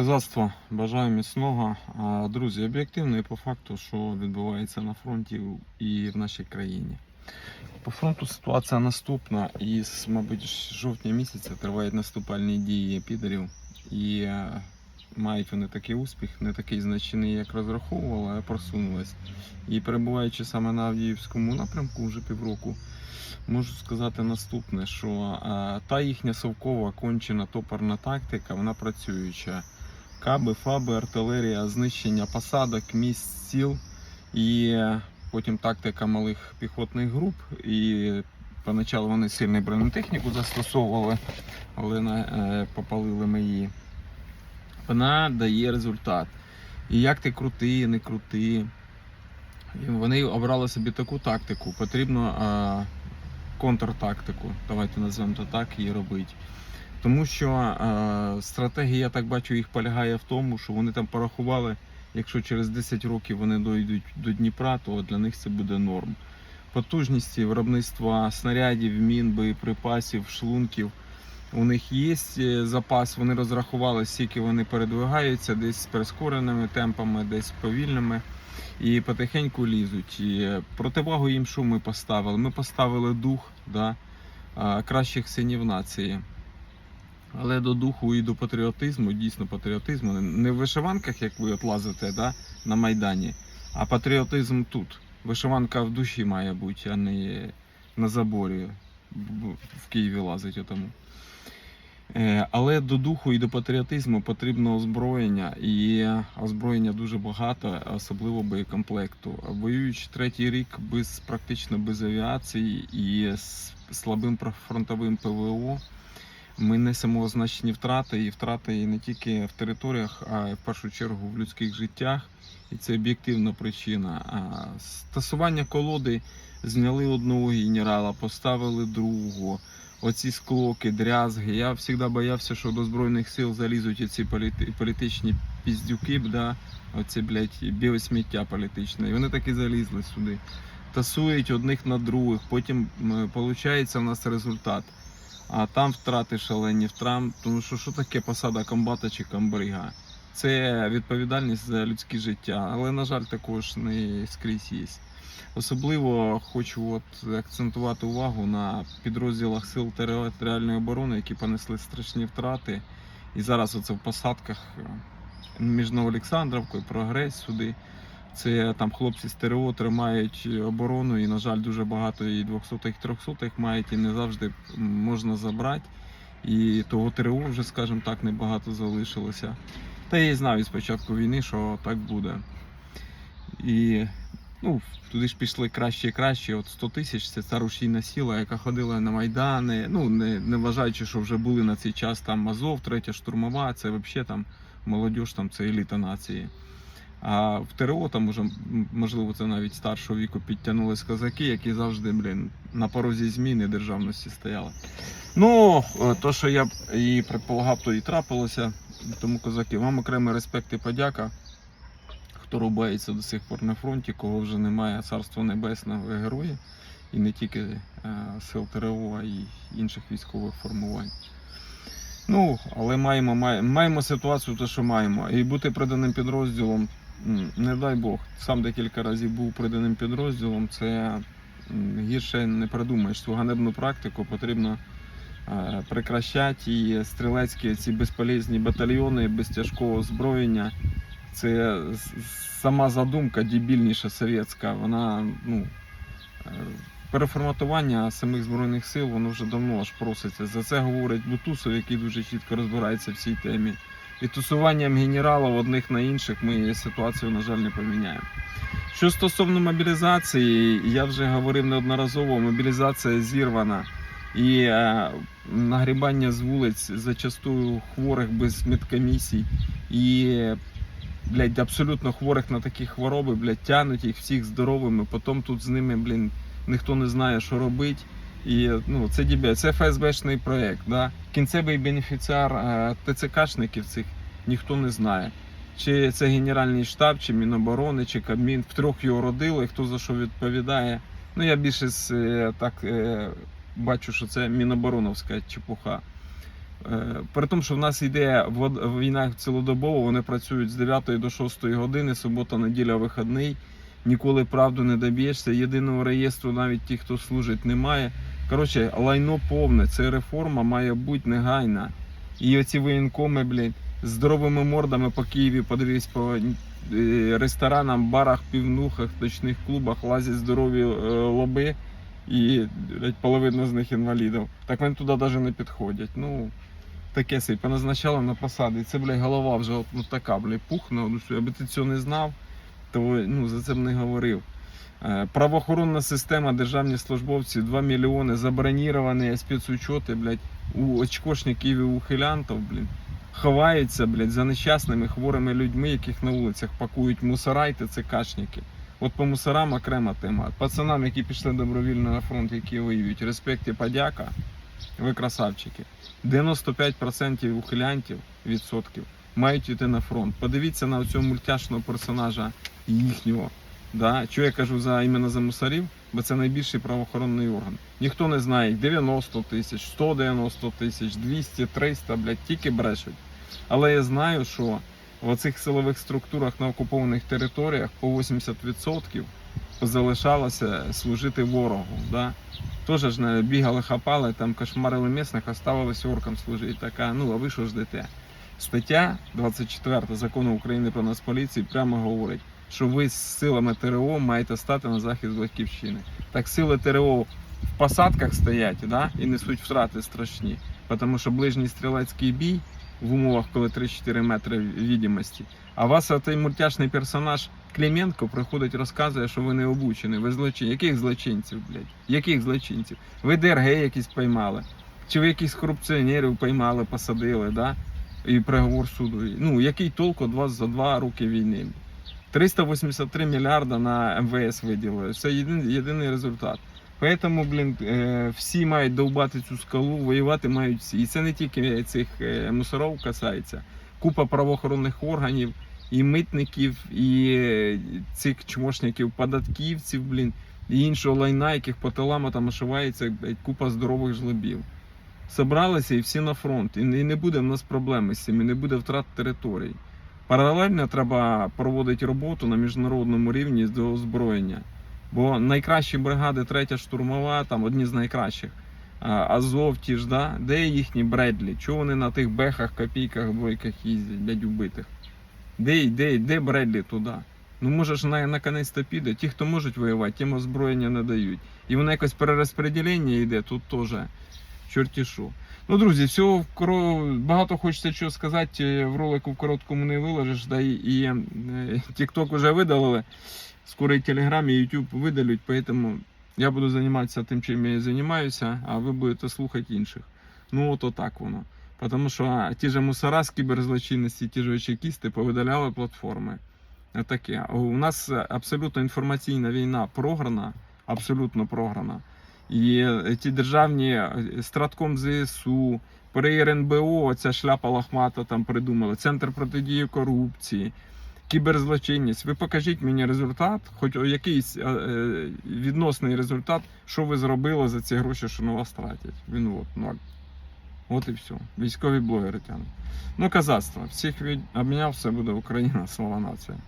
Козацтво, бажаю міцного. Друзі, об'єктивно і по факту, що відбувається на фронті і в нашій країні. По фронту ситуація наступна, і мабуть, жовтня місяця тривають наступальні дії підерів. І е, мають вони такий успіх, не такий значний, як розраховували, а просунулись. І перебуваючи саме на Авдіївському напрямку вже півроку, можу сказати наступне, що е, та їхня совкова кончена топорна тактика, вона працююча. Каби, фаби, артилерія, знищення посадок, місць сіл і потім тактика малих піхотних груп. І поначалу вони сильну бронетехніку застосовували, але е, попалили ми її. Вона дає результат. І як ти крути, не крути. Вони обрали собі таку тактику. Потрібно е, контртактику, давайте назвемо то так, її робити. Тому що е, стратегія, я так бачу, їх полягає в тому, що вони там порахували, якщо через 10 років вони дойдуть до Дніпра, то для них це буде норм. Потужності виробництва снарядів, мін, боєприпасів, шлунків. У них є е, запас, вони розрахували, скільки вони передвигаються, десь з прискореними темпами, десь повільними. І потихеньку лізуть. І е, противагу їм що ми поставили? Ми поставили дух да, кращих синів нації. Але до духу і до патріотизму, дійсно патріотизму, не в вишиванках, як ви от лазите да, на Майдані, а патріотизм тут. Вишиванка в душі має бути, а не на заборі в Києві лазить отому. Е, Але до духу і до патріотизму потрібно озброєння, і озброєння дуже багато, особливо боєкомплекту. Воюючи третій рік без практично без авіації і з слабим фронтовим ПВО, ми несемо значні втрати, і втрати не тільки в територіях, а й в першу чергу в людських життях. І це об'єктивна причина. А колоди зняли одного генерала, поставили другого. Оці склоки, дрязги. Я завжди боявся, що до Збройних сил залізуть ці політи- політичні піздюки, да? оці, блядь, біле сміття політичне. І вони так залізли сюди. Тасують одних на других, потім виходить у нас результат. А там втрати шалені втрат, тому що що таке посада комбата чи комбрига? Це відповідальність за людське життя, але, на жаль, також не скрізь є. Особливо хочу от акцентувати увагу на підрозділах сил територіальної оборони, які понесли страшні втрати. І зараз оце в посадках між Новоолександровкою, прогрес сюди. Це там хлопці з ТРО тримають оборону, і, на жаль, дуже багато і 200-х, 300-х мають, і не завжди можна забрати. І того ТРО вже, скажімо так, небагато залишилося. Та я і знав від початку війни, що так буде. І ну, туди ж пішли краще і краще. От 100 тисяч це та рушійна сіла, яка ходила на Майдани. Ну, не, не вважаючи, що вже були на цей час там Азов, третя штурмова, це взагалі там молодіж, там це еліта нації. А в ТРО там уже, можливо, це навіть старшого віку підтягнулись козаки, які завжди, блін, на порозі зміни державності стояли. Ну, е, то, що я і предполагав, то і трапилося. Тому, козаки, вам окремий респект і подяка. Хто рубається до сих пор на фронті, кого вже немає царства небесне, ви герої. І не тільки е, сил ТРО, а й інших військових формувань. Ну, але маємо, маємо, маємо ситуацію, те, що маємо. І бути приданим підрозділом, не дай Бог, сам декілька разів був приданим підрозділом, це гірше не придумаєш. Цю ганебну практику потрібно е, прекращати. І стрілецькі ці безполезні батальйони без тяжкого озброєння. Це сама задумка дебільніша совєтська. Вона, ну. е, Переформатування самих збройних сил воно вже давно аж проситься. За це говорить Бутусов, який дуже чітко розбирається в цій темі. І тусуванням генералів одних на інших ми ситуацію, на жаль, не поміняємо. Що стосовно мобілізації, я вже говорив неодноразово, мобілізація зірвана. І е, нагрібання з вулиць зачастую хворих без медкомісій. І блядь, абсолютно хворих на такі хвороби, блядь, тянуть їх всіх здоровими. Потім тут з ними, блін, ніхто не знає, що робити. І ну, це дібе, це ФСБшний проєкт. Да? Кінцевий бенефіціар е, ТЦКшників цих ніхто не знає. Чи це Генеральний штаб, чи Міноборони, чи Кабмін. Втрьох його родили, хто за що відповідає. Ну, я більше е, так е, бачу, що це Мінобороновська чепуха. Е, При тому, що в нас йде війна цілодобово, вони працюють з 9 до 6 години, субота, неділя, вихідний. Ніколи правду не доб'єшся. Єдиного реєстру навіть ті, хто служить, немає. Коротше, лайно повне. Це реформа має бути негайна. І оці воєнкоми, з здоровими мордами по Києві, подивись по е, ресторанам, барах, півнухах, ночних клубах лазять здорові е, лоби і половина з них інвалідів. Так вони туди навіть не підходять. Ну, таке собі, поназначали на посади. І це, блядь, голова вже от, ну, така, блядь, пухне. Ну, аби ти цього не знав, то ну, за це б не говорив. Е, Правоохоронна система, державні службовці, 2 мільйони заброніровані спецучоти, блядь, у очкошників і ухилянтів, блін, ховаються, блядь, за нещасними хворими людьми, яких на вулицях пакують мусора і ТЦКшники. От по мусорам окрема тема. Пацанам, які пішли добровільно на фронт, які воюють, респект і подяка. Ви красавчики. 95% ухилянтів відсотків мають йти на фронт. Подивіться на цього мультяшного персонажа їхнього. Да? Чого я кажу за іменно за мусорів? Бо це найбільший правоохоронний орган. Ніхто не знає, 90 тисяч, 190 тисяч, 200, 300, блядь, тільки брешуть. Але я знаю, що в оцих силових структурах на окупованих територіях по 80% залишалося служити ворогу. Да? Теж ж бігали, хапали, там кошмарили місних, оставилися оркам служити. Така, ну а ви що ждете? Стаття 24 закону України про Нацполіцію прямо говорить, що ви з силами ТРО маєте стати на захист батьківщини. Так сили ТРО в посадках стоять да, і несуть втрати страшні, тому що ближній стрілецький бій в умовах, коли 3-4 метри відомості. А вас той мультяшний персонаж Клименко приходить, розказує, що ви не обучені. Ви злочин. Яких злочинців, блядь? Яких злочинців? Ви ДРГ якісь поймали? Чи ви якихось корупціонерів поймали, посадили, да? І приговор суду. Ну, який толк від вас за два роки війни? 383 мільярда на МВС виділили. Це єдиний, єдиний результат. Поэтому, блін, е, всі мають довбати цю скалу, воювати мають всі. І це не тільки цих е, мусоров касається. Купа правоохоронних органів, і митників, і е, цих чмошників, податківців, блін, і іншого лайна, яких по тилам там ошивається купа здорових жлобів. Собралися і всі на фронт. І не буде в нас проблеми з цим, і не буде втрат територій. Паралельно треба проводити роботу на міжнародному рівні з озброєння. Бо найкращі бригади, третя штурмова, там одні з найкращих. Азов ті ж, да? де їхні Бредлі? Чого вони на тих бехах, копійках, двойках їздять, блядь, убитих? Де, де, де Бредлі туди? Ну може ж на, наконець-то піде. Ті, хто можуть воювати, тим озброєння не дають. І воно якось перерозподілення йде, тут теж чорті що. Ну, друзі, всього багато хочеться чого сказати. е, В ролику в короткому не виложиш, да і, е, TikTok вже видалили. Скоро і Telegram, і YouTube видалють, поэтому я буду займатися тим, чим я займаюся, а ви будете слухати інших. Ну, от отак воно. Тому що а, ті ж мусора з кіберзлочинності, ті ж чекісти повидаляли платформи. Таке. У нас е, абсолютно інформаційна війна програна, абсолютно програна. І ті державні е, стратком ЗСУ, при РНБО, оця шляпа лохмата там придумали, Центр протидії корупції, кіберзлочинність. Ви покажіть мені результат, хоч якийсь е, е, відносний результат, що ви зробили за ці гроші, що на вас тратять. Він от ноль. От і все. Військові блогери тягнуть. Ну, казацтво. Всіх від... обміняв, все буде Україна, слава нація.